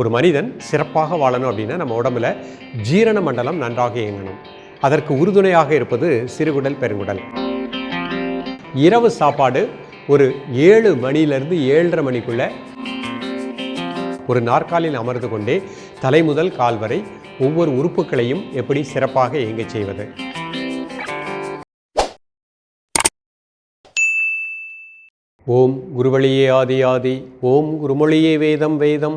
ஒரு மனிதன் சிறப்பாக வாழணும் அப்படின்னா நம்ம உடம்புல ஜீரண மண்டலம் நன்றாக இயங்கணும். அதற்கு உறுதுணையாக இருப்பது சிறுகுடல் பெருங்குடல். இரவு சாப்பாடு ஒரு ஏழு மணியிலிருந்து ஏழரை மணிக்குள்ள ஒரு நாற்காலில் அமர்ந்து கொண்டே தலை முதல் கால் வரை ஒவ்வொரு உறுப்புகளையும் எப்படி சிறப்பாக இயங்கச் செய்வது. ஓம் குருவழியே ஆதி ஆதி ஓம் குருமொழியே வேதம் வேதம்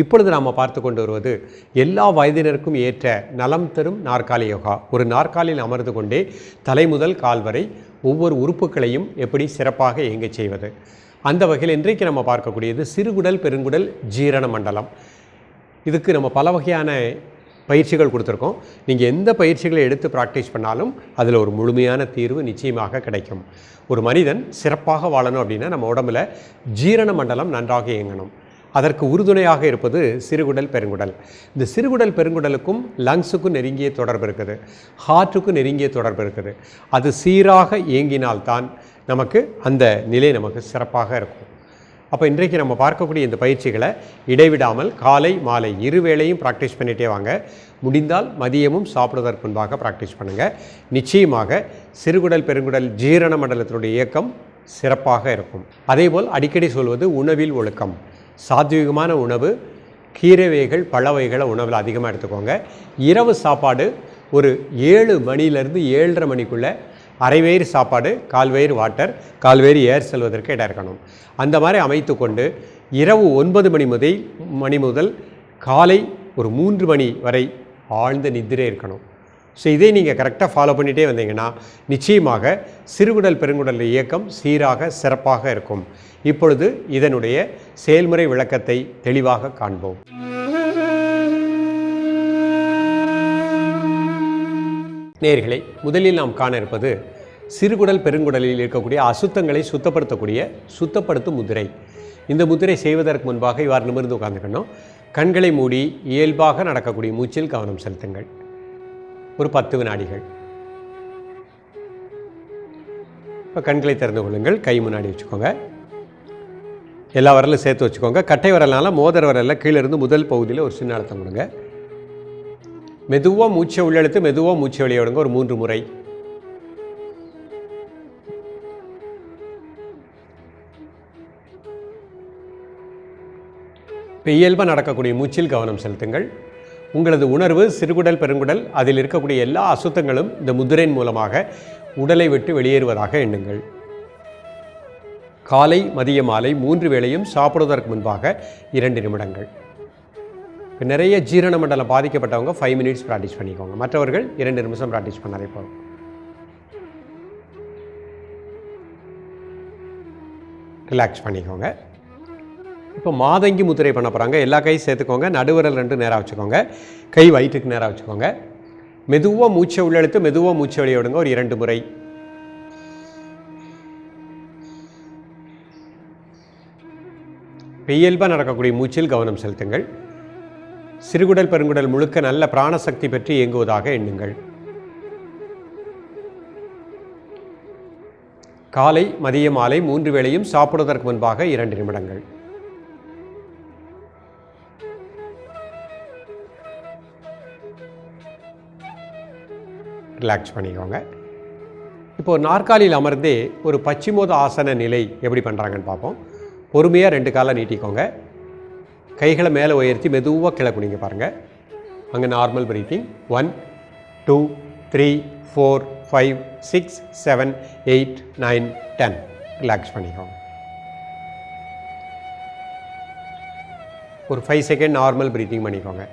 இப்பொழுது நாம் பார்த்து கொண்டு வருவது எல்லா வயதினருக்கும் ஏற்ற நலம் தரும் நாற்காலி யோகா. ஒரு நாற்காலியில் அமர்ந்து கொண்டே தலை முதல் கால் வரை ஒவ்வொரு உறுப்புகளையும் எப்படி சிறப்பாக இயங்கச் செய்வது. அந்த வகையில் இன்றைக்கு நம்ம பார்க்கக்கூடியது சிறுகுடல் பெருங்குடல் ஜீரண மண்டலம். இதுக்கு நம்ம பல வகையான பயிற்சிகள் கொடுத்துருக்கோம். நீங்கள் எந்த பயிற்சிகளை எடுத்து ப்ராக்டிஸ் பண்ணாலும் அதில் ஒரு முழுமையான தீர்வு நிச்சயமாக கிடைக்கும். ஒரு மனிதன் சிறப்பாக வாழணும் அப்படின்னா நம்ம உடம்புல ஜீரண மண்டலம் நன்றாக இயங்கணும். அதற்கு உறுதுணையாக இருப்பது சிறுகுடல் பெருங்குடல். இந்த சிறுகுடல் பெருங்குடலுக்கும் லங்ஸுக்கும் நெருங்கிய தொடர்பு இருக்குது. ஹார்ட்டுக்கும் நெருங்கிய தொடர்பு இருக்குது. அது சீராக இயங்கினால்தான் நமக்கு அந்த நிலை நமக்கு சிறப்பாக இருக்கும். அப்போ இன்றைக்கு நம்ம பார்க்கக்கூடிய இந்த பயிற்சிகளை இடைவிடாமல் காலை மாலை இரு வேளையும் ப்ராக்டிஸ் பண்ணிகிட்டே வாங்க. முடிந்தால் மதியமும் சாப்பிடுவதற்கு முன்பாக ப்ராக்டிஸ் பண்ணுங்கள் நிச்சயமாக சிறுகுடல் பெருங்குடல் ஜீரண மண்டலத்தினுடைய இயக்கம் சிறப்பாக இருக்கும். அதேபோல் அடிக்கடி சொல்வது உணவில் ஒழுக்கம். சாத்வீகமான உணவு கீரை வகைகள் பழ வகைகளை உணவில் அதிகமாக எடுத்துக்கோங்க. இரவு சாப்பாடு ஒரு ஏழு மணிலேருந்து ஏழரை மணிக்குள்ளே அரைவயிறு சாப்பாடு கால்வயிறு வாட்டர் கால்வயிறு ஏர் செல்வதற்கு இடம் இருக்கணும். அந்த மாதிரி அமைத்து கொண்டு இரவு ஒன்பது மணி முதல் மணி முதல் காலை ஒரு மூன்று மணி வரை ஆழ்ந்த நித்திரை இருக்கணும். ஸோ இதை நீங்கள் கரெக்டாக ஃபாலோ பண்ணிகிட்டே வந்தீங்கன்னா நிச்சயமாக சிறுகுடல் பெருங்குடல் இயக்கம் சீராக சிறப்பாக இருக்கும். இப்பொழுது இதனுடைய செயல்முறை விளக்கத்தை தெளிவாக காண்போம். நேர்களை முதலில் நாம் காண இருப்பது சிறுகுடல் பெருங்குடலில் இருக்கக்கூடிய அசுத்தங்களை சுத்தப்படுத்தக்கூடிய சுத்தப்படுத்தும் முதிரை. இந்த முதிரை செய்வதற்கு முன்பாக இவ்வாறு நிமிர்ந்து உட்கார்ந்துக்கணும் கண்களை மூடி இயல்பாக நடக்கக்கூடிய மூச்சில் கவனம் செலுத்துங்கள். ஒரு பத்து வினாடிகள். இப்போ கண்களை திறந்து கொள்ளுங்கள் கை முன்னாடி வச்சுக்கோங்க. எல்லா விரலும் சேர்த்து வச்சுக்கோங்க. கட்டை விரல்னால மோதிர விரலில் கீழே இருந்து முதல் பகுதியில் ஒரு சின்ன அழுத்தம் கொடுங்க. மெதுவாக மூச்சை உள்ளெழுத்து மெதுவாக மூச்சை வெளியே விடுங்க. ஒரு மூன்று முறை. இப்போ இயல்பாக நடக்கக்கூடிய மூச்சில் கவனம் செலுத்துங்கள். உங்களது உணர்வு சிறுகுடல் பெருங்குடல் அதில் இருக்கக்கூடிய எல்லா அசுத்தங்களும் இந்த முதிரையின் மூலமாக உடலை விட்டு வெளியேறுவதாக எண்ணுங்கள். காலை மதிய மாலை மூன்று வேளையும் சாப்பிடுவதற்கு முன்பாக இரண்டு நிமிடங்கள். இப்போ நிறைய ஜீரண மண்டலம் பாதிக்கப்பட்டவங்க ஃபைவ் மினிட்ஸ் ப்ராக்டிஸ் பண்ணிக்கோங்க. மற்றவர்கள் இரண்டு நிமிஷம் ப்ராக்டிஸ் பண்ணாலே போதும். ரிலாக்ஸ் பண்ணிக்கோங்க. இப்போ மாதங்கி முத்திரை பண்ண போகிறாங்க எல்லா கையும் சேர்த்துக்கோங்க. நடுவிரல் ரெண்டு நேராக வச்சுக்கோங்க. கை வயிற்றுக்கு நேராக வச்சுக்கோங்க. மெதுவாக மூச்சை உள்ளெழுத்து மெதுவாக மூச்சை வெளியே விடுங்க. ஒரு இரண்டு முறை. இயல்பாக நடக்கக்கூடிய மூச்சில் கவனம் செலுத்துங்கள். சிறுகுடல் பெருங்குடல் முழுக்க நல்ல பிராணசக்தி பற்றி இயங்குவதாக எண்ணுங்கள். காலை மதிய மாலை மூன்று வேளையும் சாப்பிடுவதற்கு முன்பாக இரண்டு நிமிடங்கள். ரிலாக்ஸ் பண்ணிக்கோங்க. இப்போது நாற்காலியில் அமர்ந்து ஒரு பச்சிமோத ஆசன நிலை எப்படி பண்ணுறாங்கன்னு பார்ப்போம். பொறுமையாக ரெண்டு காலை நீட்டிக்கோங்க. கைகளை மேலே உயர்த்தி மெதுவாக கீழே குனிங்க பாருங்கள் அங்கே normal breathing one two three four five six seven eight nine ten relax பண்ணிக்கோங்க. ஒரு ஃபைவ் செகண்ட் நார்மல் ப்ரீத்திங் பண்ணிக்கோங்க.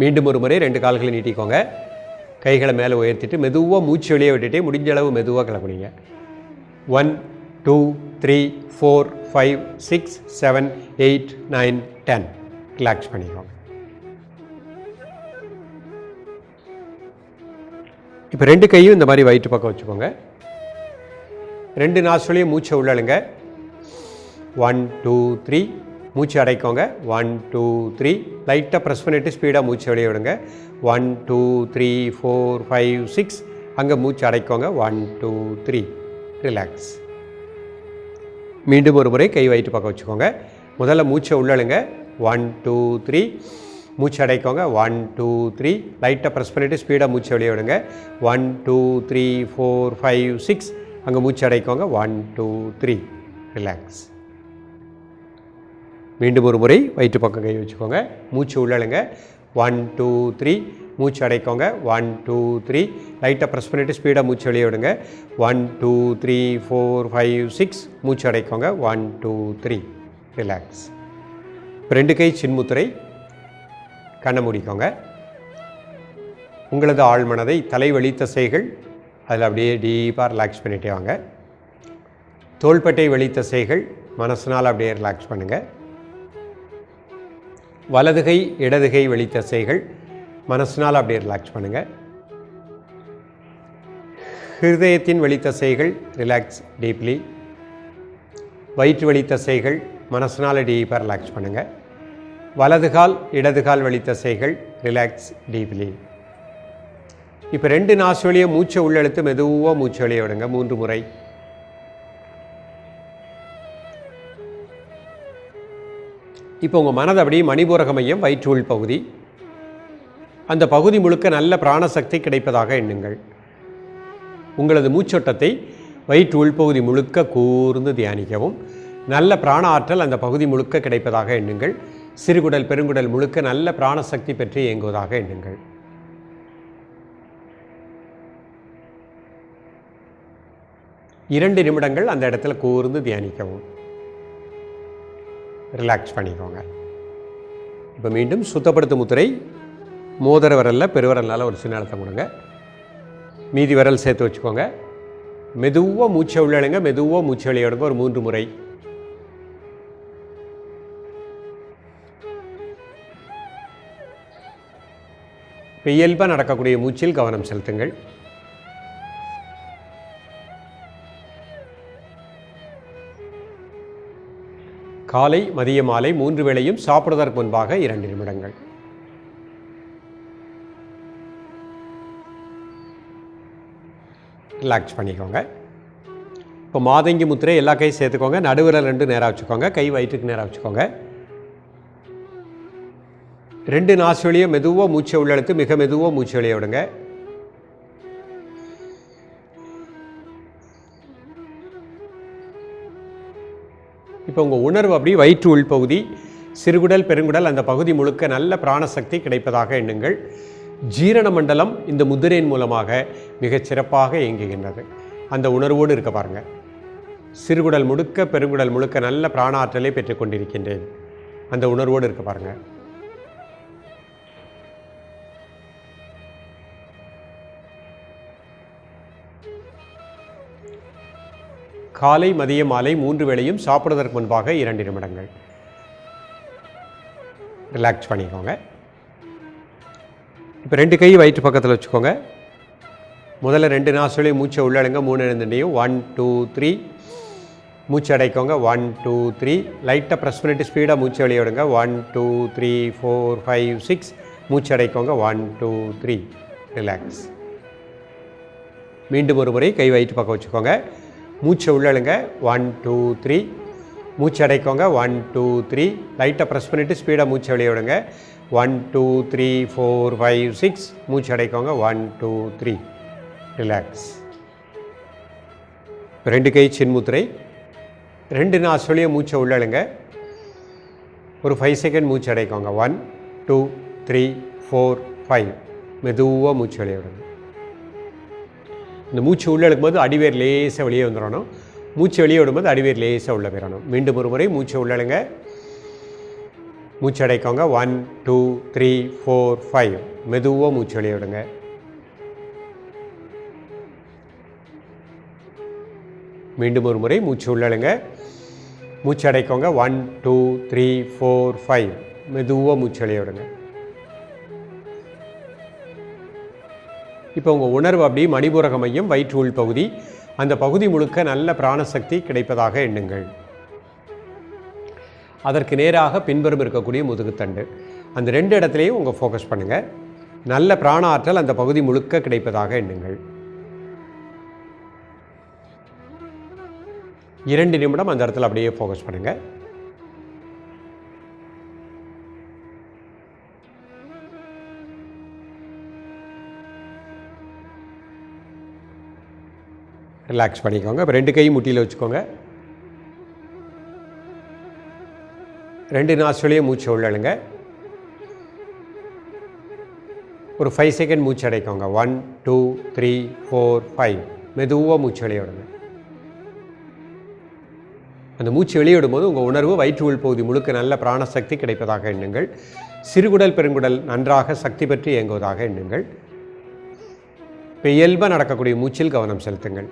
மீண்டும் ஒரு முறை ரெண்டு கால்களை நீட்டிக்கோங்க. கைகளை மேலே உயர்த்திட்டு மெதுவாக மூச்சு வெளியே விட்டுட்டு முடிஞ்ச அளவு மெதுவாக கிளம்புனீங்க. One two three four five six seven eight nine ten relax பண்ணிக்கோங்க இப்போ ரெண்டு கையும் இந்த மாதிரி வயிற்று பக்கம் வச்சுக்கோங்க. ரெண்டு நாசுலையும் மூச்சை உள்ளழுங்க. ஒன் டூ த்ரீ மூச்சு அடைக்கோங்க. ஒன் டூ த்ரீ லைட்டாக ப்ரெஸ் பண்ணிவிட்டு ஸ்பீடாக மூச்சு வெளியே விடுங்க. One two three four five six அங்கே மூச்சு அடைக்கோங்க. ஒன் டூ த்ரீ ரிலாக்ஸ் மீண்டும் ஒரு முறை கை வயிற்று பக்கம் வச்சுக்கோங்க. முதல்ல மூச்சை உள்ளழுங்க. ஒன் டூ த்ரீ மூச்சு அடைக்கோங்க. ஒன் டூ த்ரீ லைட்டாக ப்ரெஸ் பண்ணிவிட்டு ஸ்பீடாக மூச்சு வெளியே விடுங்க. One two three four five six அங்கே மூச்சு அடைக்கோங்க. ஒன் டூ த்ரீ ரிலாக்ஸ் மீண்டும் ஒரு முறை வயிற்று பக்கம் கை வச்சுக்கோங்க. மூச்சு உள்ளழுங்க ஒன் டூ த்ரீ மூச்சு அடைக்கோங்க. ஒன் டூ த்ரீ லைட்டாக ப்ரெஸ் பண்ணிவிட்டு ஸ்பீடாக மூச்சு வெளியே விடுங்க. One two three four five six மூச்சு அடைக்கோங்க. ஒன் டூ த்ரீ ரிலாக்ஸ் ரெண்டு கை சின்முத்திரை. கண்ணை முடிக்கோங்க. உங்களது ஆழ்மனதை தலைவழி தசைகள் அதில் அப்படியே டீப்பாக ரிலாக்ஸ் பண்ணிட்டே வாங்க. தோள்பட்டை வெளி தசைகள் மனசினால் அப்படியே ரிலாக்ஸ் பண்ணுங்கள் வலதுகை இடதுகை வெளித்த செய்கள். மனசினால் அப்படியே ரிலாக்ஸ் பண்ணுங்கள் ஹிருதயத்தின் வெளித்த செய்கள் ரிலாக்ஸ் டீப்லி வயிற்று வெளித்த செய்கள் மனசினால் டீப்பாக ரிலாக்ஸ் பண்ணுங்கள் வலதுகால் இடதுகால் வெளித்த செய்கள் ரிலாக்ஸ் டீப்லி இப்போ ரெண்டு நாசு வழியை மூச்சை உள்ளெழுத்து மெதுவாக மூச்சு வெளியே விடுங்க. மூன்று முறை. இப்போ உங்கள் மனதை அப்படியே மணிபூரக மையம் வயிற்று உள் பகுதி. அந்த பகுதி முழுக்க நல்ல பிராணசக்தி கிடைப்பதாக எண்ணுங்கள். உங்களது மூச்சோட்டத்தை வயிற்று உள்பகுதி முழுக்க கூர்ந்து தியானிக்கவும். நல்ல பிராண ஆற்றல் அந்த பகுதி முழுக்க கிடைப்பதாக எண்ணுங்கள். சிறுகுடல் பெருங்குடல் முழுக்க நல்ல பிராணசக்தி பெற்று இயங்குவதாக எண்ணுங்கள். இரண்டு நிமிடங்கள் அந்த இடத்துல கூர்ந்து தியானிக்கவும். ரிலாக்ஸ் பண்ணிக்கோங்க. இப்போ மீண்டும் சுத்தப்படுத்தும் முத்திரை மோதிர விரலில் பெருவிரலால் ஒரு சின்ன அழுத்தம் கொடுங்க. மீதி விரல் சேர்த்து வச்சுக்கோங்க. மெதுவாக மூச்சை உள்ளழுங்க மெதுவாக மூச்சு வெளியிடுங்க ஒரு மூன்று முறை. இப்போ இயல்பாக நடக்கக்கூடிய மூச்சில் கவனம் செலுத்துங்கள். காலை மதிய மாலை மூன்று வேளையும் சாப்பிடுவதற்கு முன்பாக இரண்டு நிமிடங்கள். ரிலாக்ஸ் பண்ணிக்கோங்க. இப்போ மாதங்கி முத்திரை எல்லா கையும் சேர்த்துக்கோங்க. நடுவில் ரெண்டு நேராக வச்சுக்கோங்க. கை வயிற்றுக்கு நேராக வச்சுக்கோங்க. ரெண்டு நாசு வழியை மெதுவாக மூச்சை உள்ளெழுத்து மிக மெதுவாக மூச்சு வெளியே விடுங்க. இப்போ உங்கள் உணர்வு அப்படி வயிற்று உள்பகுதி சிறுகுடல் பெருங்குடல் அந்த பகுதி முழுக்க நல்ல பிராணசக்தி கிடைப்பதாக எண்ணுங்கள். ஜீரண மண்டலம் இந்த முதிரையின் மூலமாக மிகச் சிறப்பாக இயங்குகின்றது. அந்த உணர்வோடு இருக்க பாருங்கள் சிறுகுடல் முழுக்க பெருங்குடல் முழுக்க நல்ல பிராண ஆற்றலை பெற்றுக்கொண்டிருக்கின்றேன் அந்த உணர்வோடு இருக்க பாருங்கள் காலை மதிய மாலை மூன்று வேளையும் சாப்பிடுவதற்கு முன்பாக இரண்டு நிமிடங்கள். ரிலாக்ஸ் பண்ணிக்கோங்க. இப்போ ரெண்டு கை வயிற்று பக்கத்தில் வச்சுக்கோங்க. முதல்ல ரெண்டு நாசுலையும் மூச்சை உள்ளடங்க மூணு எழுந்துட்டையும் ஒன் டூ த்ரீ மூச்சு அடைக்கோங்க. ஒன் டூ த்ரீ லைட்டாக ப்ரெஸ் பண்ணிட்டு ஸ்பீடாக மூச்சு வெளியே விடுங்க. One two three four five six மூச்சு அடைக்கோங்க. ஒன் டூ த்ரீ ரிலாக்ஸ் மீண்டும் ஒரு முறை கை வயிற்று பக்கம் வச்சுக்கோங்க. மூச்சை உள்ளழுங்க ஒன் டூ த்ரீ மூச்சு அடைக்கோங்க. ஒன் டூ த்ரீ லைட்டாக ப்ரெஸ் பண்ணிவிட்டு ஸ்பீடாக மூச்சு வெளியே விடுங்க. One two three four five six மூச்சு அடைக்கோங்க. ஒன் டூ த்ரீ ரிலாக்ஸ் ரெண்டு கை சின்முத்திரை ரெண்டு நாசுலையும் மூச்சை உள்ளழுங்க ஒரு ஃபைவ் செகண்ட் மூச்சு அடைக்கோங்க. One two three four five மெதுவாக மூச்சு வெளியே விடுங்க. இந்த மூச்சு உள்ளே எடுக்கும்போது அடிவேர் லேசாக வெளியே வந்துடணும். மூச்சு வெளியே விடும்போது அடிவேர் லேசாக உள்ளே போயிடணும். மீண்டும் ஒரு முறை மூச்சு உள்ளழுங்க மூச்சு அடைக்கோங்க. One two three four five மெதுவாக மூச்சு வெளியே விடுங்க. மீண்டும் ஒரு முறை மூச்சு உள்ளழுங்க மூச்சு அடைக்கோங்க. One two three four five மெதுவாக மூச்சு வெளியே விடுங்க. இப்போ உங்கள் உணர்வு அப்படி மணிபுரக மையம் வயிற்று உள் பகுதி. அந்த பகுதி முழுக்க நல்ல பிராணசக்தி கிடைப்பதாக எண்ணுங்கள். அதற்கு நேராக பின்புறம் இருக்கக்கூடிய முதுகுத்தண்டு. அந்த ரெண்டு இடத்துலையும் உங்கள் ஃபோக்கஸ் பண்ணுங்கள் நல்ல பிராண ஆற்றல் அந்த பகுதி முழுக்க கிடைப்பதாக எண்ணுங்கள். இரண்டு நிமிடம் அந்த இடத்துல அப்படியே ஃபோக்கஸ் பண்ணுங்கள் ரிலாக்ஸ் பண்ணிக்கோங்க. இப்போ ரெண்டு கையும் முட்டியில் வச்சுக்கோங்க. ரெண்டு நாஸ்ட்ரலையும் மூச்சு உள்ளழுங்க ஒரு ஃபைவ் செகண்ட் மூச்சு அடைக்கோங்க. One two three four five மெதுவாக மூச்சு வெளியே அந்த மூச்சு வெளியிடும் போது உங்கள் உணர்வு வயிற்று உள் பகுதி முழுக்க நல்ல பிராணசக்தி கிடைப்பதாக எண்ணுங்கள். சிறுகுடல் பெருங்குடல் நன்றாக சக்தி பெற்று இயங்குவதாக எண்ணுங்கள். இப்போ இயல்பாக நடக்கக்கூடிய மூச்சில் கவனம் செலுத்துங்கள்.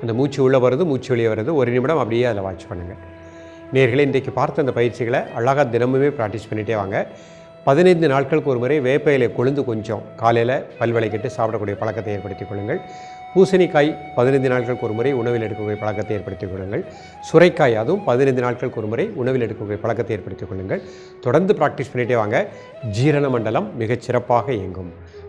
அந்த மூச்சு உள்ளே வருது மூச்சு வெளியே வருது ஒரு நிமிடம் அப்படியே அதில் வாட்ச் பண்ணுங்கள் நேர்களை இன்றைக்கு பார்த்த அந்த பயிற்சிகளை அழகாக தினமுமே ப்ராக்டிஸ் பண்ணிகிட்டே வாங்க. பதினைந்து நாட்களுக்கு ஒரு முறை வேப்பையில கொழுந்து கொஞ்சம் காலையில் பல்வளைக்கிட்டு சாப்பிடக்கூடிய பழக்கத்தை ஏற்படுத்திக் கொள்ளுங்கள். பூசணிக்காய் பதினைந்து நாட்களுக்கு ஒரு முறை உணவில் எடுக்கக்கூடிய பழக்கத்தை ஏற்படுத்திக் கொள்ளுங்கள். சுரைக்காய் அதுவும் பதினைந்து நாட்களுக்கு ஒரு முறை உணவில் எடுக்கக்கூடிய பழக்கத்தை ஏற்படுத்திக் கொள்ளுங்கள். தொடர்ந்து ப்ராக்டிஸ் பண்ணிகிட்டே வாங்க. ஜீரண மண்டலம் மிகச் சிறப்பாக இயங்கும்.